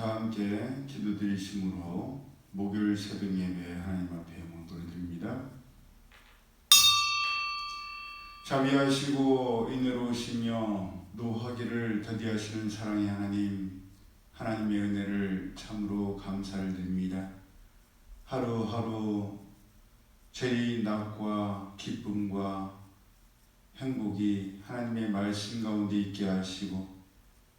다 함께 기도드리심으로 목요일 새벽 예배 하나님 앞에 영광드립니다. 자비하시고 인내로우시며 노하기를 더디하시는 사랑의 하나님 하나님의 은혜를 참으로 감사를 드립니다. 하루하루 죄의 낙과 기쁨과 행복이 하나님의 말씀 가운데 있게 하시고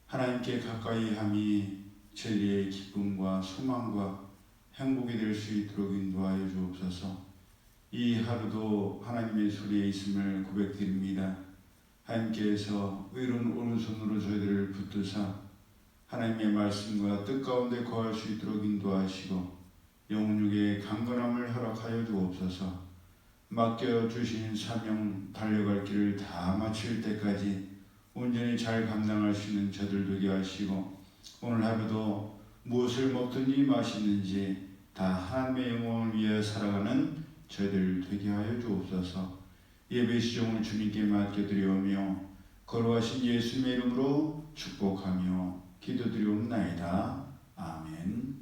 하나님께 가까이 함이 진리의 기쁨과 소망과 행복이 될 수 있도록 인도하여 주옵소서. 이 하루도 하나님의 소리에 있음을 고백드립니다. 하나님께서 의로운 오른손으로 저희들을 붙드사 하나님의 말씀과 뜻 가운데 거할 수 있도록 인도하시고 영혼육의 강건함을 허락하여 주옵소서. 맡겨 주신 사명 달려갈 길을 다 마칠 때까지 온전히 잘 감당할 수 있는 저들 되게 하시고 오늘 하루도 무엇을 먹든지 마시든지 다 하나님의 영광을 위해 살아가는 저희들 되게 하여 주옵소서. 예배 시종을 주님께 맡겨드리오며 걸어가신 예수님의 이름으로 축복하며 기도드리옵나이다. 아멘.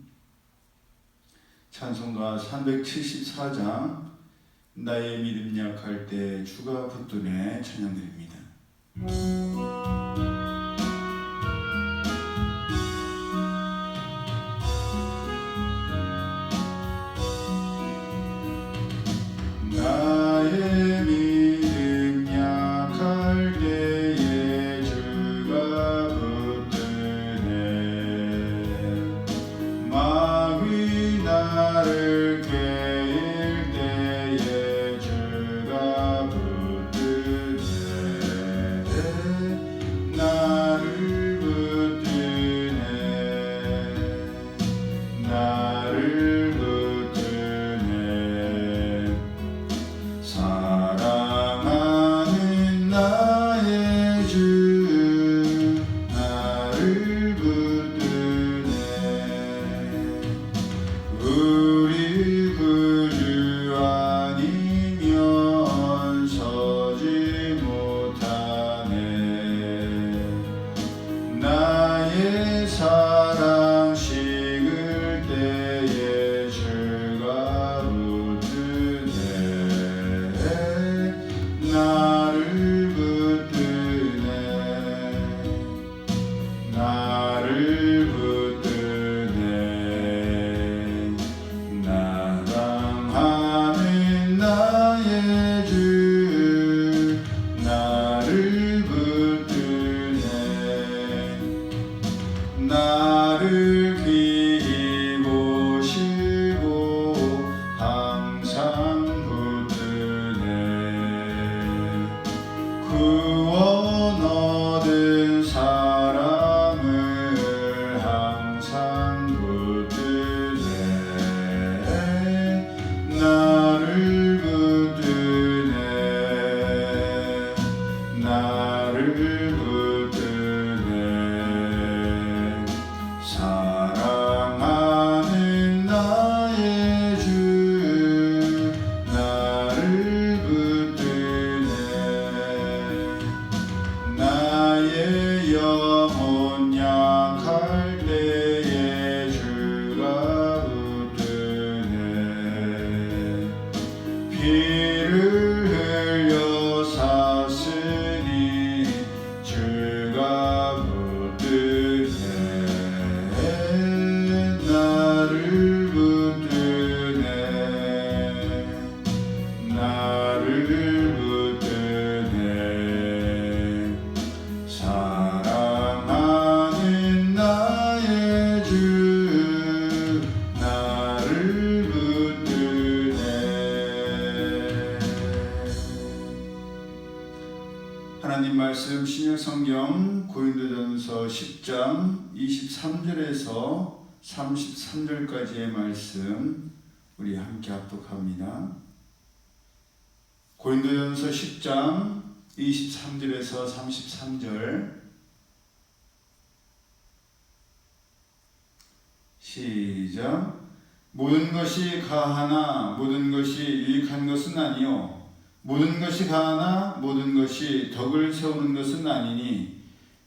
찬송가 374장 나의 믿음 약할 때 주가 붙드네 찬양드립니다. 나 33절까지의 말씀 우리 함께 합독합니다. 고린도전서 10장 23절에서 33절. 시작. 모든 것이 가하나 모든 것이 유익한 것은 아니요. 모든 것이 가하나 모든 것이 덕을 세우는 것은 아니니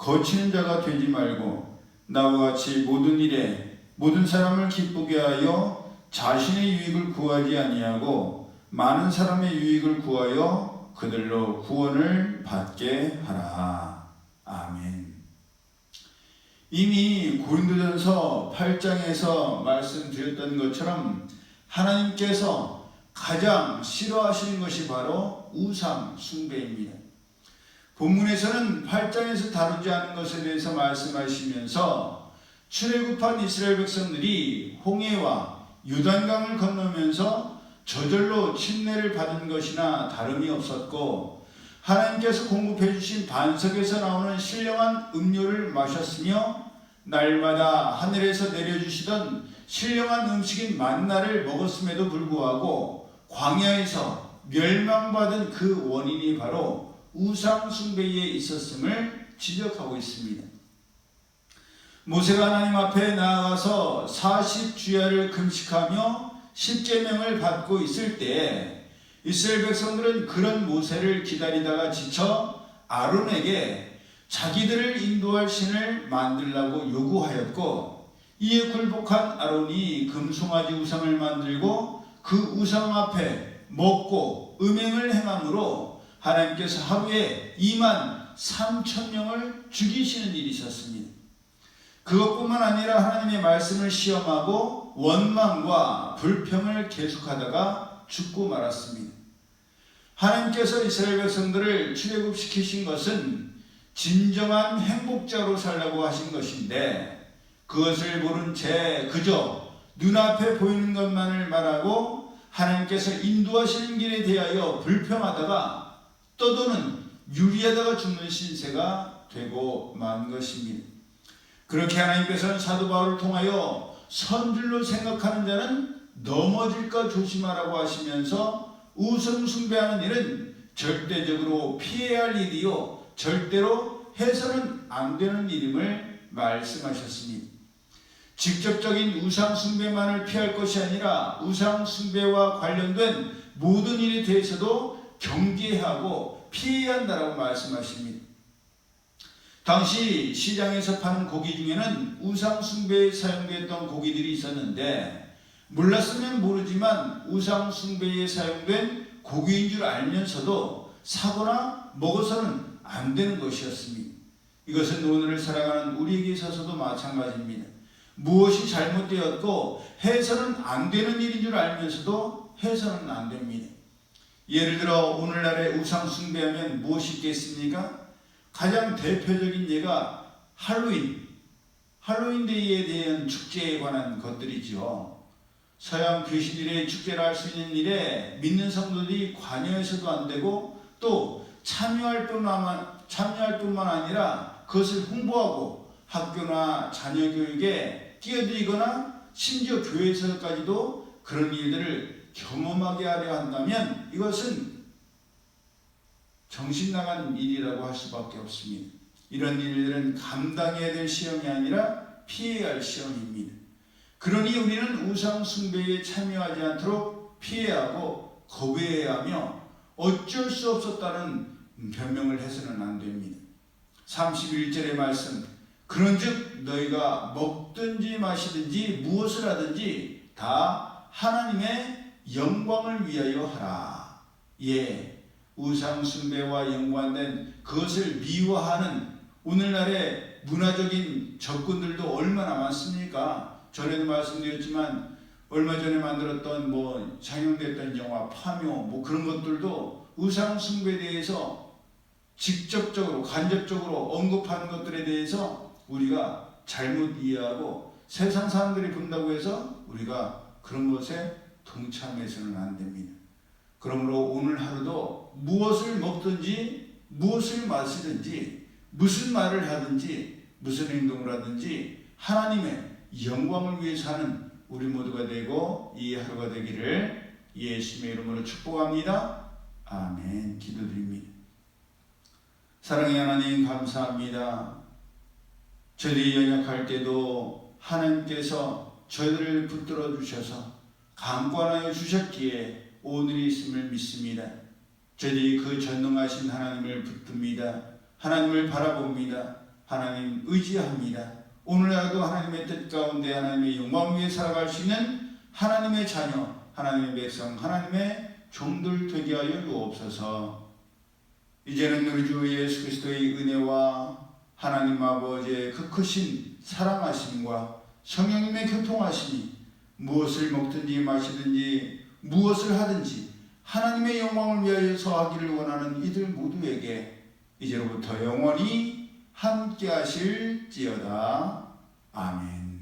거치는 자가 되지 말고 나와 같이 모든 일에 모든 사람을 기쁘게 하여 자신의 유익을 구하지 아니하고 많은 사람의 유익을 구하여 그들로 구원을 받게 하라. 아멘. 이미 고린도전서 8장에서 말씀드렸던 것처럼 하나님께서 가장 싫어하시는 것이 바로 우상 숭배입니다. 본문에서는 8장에서 다루지 않은 것에 대해서 말씀하시면서 출애굽한 이스라엘 백성들이 홍해와 유단강을 건너면서 저절로 침례를 받은 것이나 다름이 없었고 하나님께서 공급해 주신 반석에서 나오는 신령한 음료를 마셨으며 날마다 하늘에서 내려주시던 신령한 음식인 만나를 먹었음에도 불구하고 광야에서 멸망받은 그 원인이 바로 우상 숭배에 있었음을 지적하고 있습니다. 모세가 하나님 앞에 나아가서 40주야를 금식하며 십계명을 받고 있을 때 이스라엘 백성들은 그런 모세를 기다리다가 지쳐 아론에게 자기들을 인도할 신을 만들라고 요구하였고 이에 굴복한 아론이 금송아지 우상을 만들고 그 우상 앞에 먹고 음행을 행함으로 하나님께서 하루에 2만 3천 명을 죽이시는 일이 있었습니다. 그것뿐만 아니라 하나님의 말씀을 시험하고 원망과 불평을 계속하다가 죽고 말았습니다. 하나님께서 이스라엘 백성들을 출애굽시키신 것은 진정한 행복자로 살라고 하신 것인데 그것을 모른 채 그저 눈앞에 보이는 것만을 말하고 하나님께서 인도하시는 길에 대하여 불평하다가 떠도는 유리하다가 죽는 신세가 되고 만 것입니다. 그렇게 하나님께서는 사도 바울을 통하여 선줄로 생각하는 자는 넘어질까 조심하라고 하시면서 우상 숭배하는 일은 절대적으로 피해야 할 일이요 절대로 해서는 안 되는 일임을 말씀하셨습니다. 직접적인 우상 숭배만을 피할 것이 아니라 우상 숭배와 관련된 모든 일에 대해서도 경계하고 피해야 한다라고 말씀하십니다. 당시 시장에서 파는 고기 중에는 우상 숭배에 사용됐던 고기들이 있었는데 몰랐으면 모르지만 우상 숭배에 사용된 고기인 줄 알면서도 사거나 먹어서는 안 되는 것이었습니다. 이것은 오늘을 살아가는 우리에게 있어서도 마찬가지입니다. 무엇이 잘못되었고 해서는 안 되는 일인 줄 알면서도 해서는 안 됩니다. 예를 들어 오늘날의 우상 숭배하면 무엇이 있겠습니까? 가장 대표적인 예가 할로윈, 할로윈 데이에 대한 축제에 관한 것들이죠. 서양 귀신들의 축제를 할 수 있는 일에 믿는 성도들이 관여해서도 안 되고 또 참여할 뿐만 참여할 뿐만 아니라 그것을 홍보하고 학교나 자녀 교육에 끼어들거나 심지어 교회에서까지도 그런 일들을 경험하게 하려 한다면 이것은 정신 나간 일이라고 할 수밖에 없습니다. 이런 일들은 감당해야 될 시험이 아니라 피해야 할 시험입니다. 그러니 우리는 우상 숭배에 참여하지 않도록 피해하고 거부해야 하며 어쩔 수 없었다는 변명을 해서는 안 됩니다. 31절의 말씀 그런즉 너희가 먹든지 마시든지 무엇을 하든지 다 하나님의 영광을 위하여 하라. 예, 우상 숭배와 연관된 그것을 미워하는 오늘날의 문화적인 접근들도 얼마나 많습니까? 전에도 말씀드렸지만 얼마 전에 만들었던 뭐 상영됐던 영화 파묘 뭐 그런 것들도 우상 숭배에 대해서 직접적으로 간접적으로 언급하는 것들에 대해서 우리가 잘못 이해하고 세상 사람들이 본다고 해서 우리가 그런 것에 동참해서는 안 됩니다. 그러므로 오늘 하루도 무엇을 먹든지 무엇을 마시든지 무슨 말을 하든지 무슨 행동을 하든지 하나님의 영광을 위해 사는 우리 모두가 되고 이 하루가 되기를 예수님의 이름으로 축복합니다. 아멘. 기도드립니다. 사랑의 하나님 감사합니다. 저희들이 연약할 때도 하나님께서 저희들을 붙들어 주셔서 강권하여 주셨기에 오늘이 있음을 믿습니다. 저희들이 그 전능하신 하나님을 붙듭니다. 하나님을 바라봅니다. 하나님 의지합니다. 오늘날도 하나님의 뜻 가운데 하나님의 영광 위에 살아갈 수 있는 하나님의 자녀, 하나님의 백성, 하나님의 종들 되게 하여 주옵소서. 이제는 우리 주 예수 그리스도의 은혜와 하나님 아버지의 그 크신 사랑하심과 성령님의 교통하심이 무엇을 먹든지 마시든지 무엇을 하든지 하나님의 영광을 위하여서 하기를 원하는 이들 모두에게 이제로부터 영원히 함께 하실지어다. 아멘.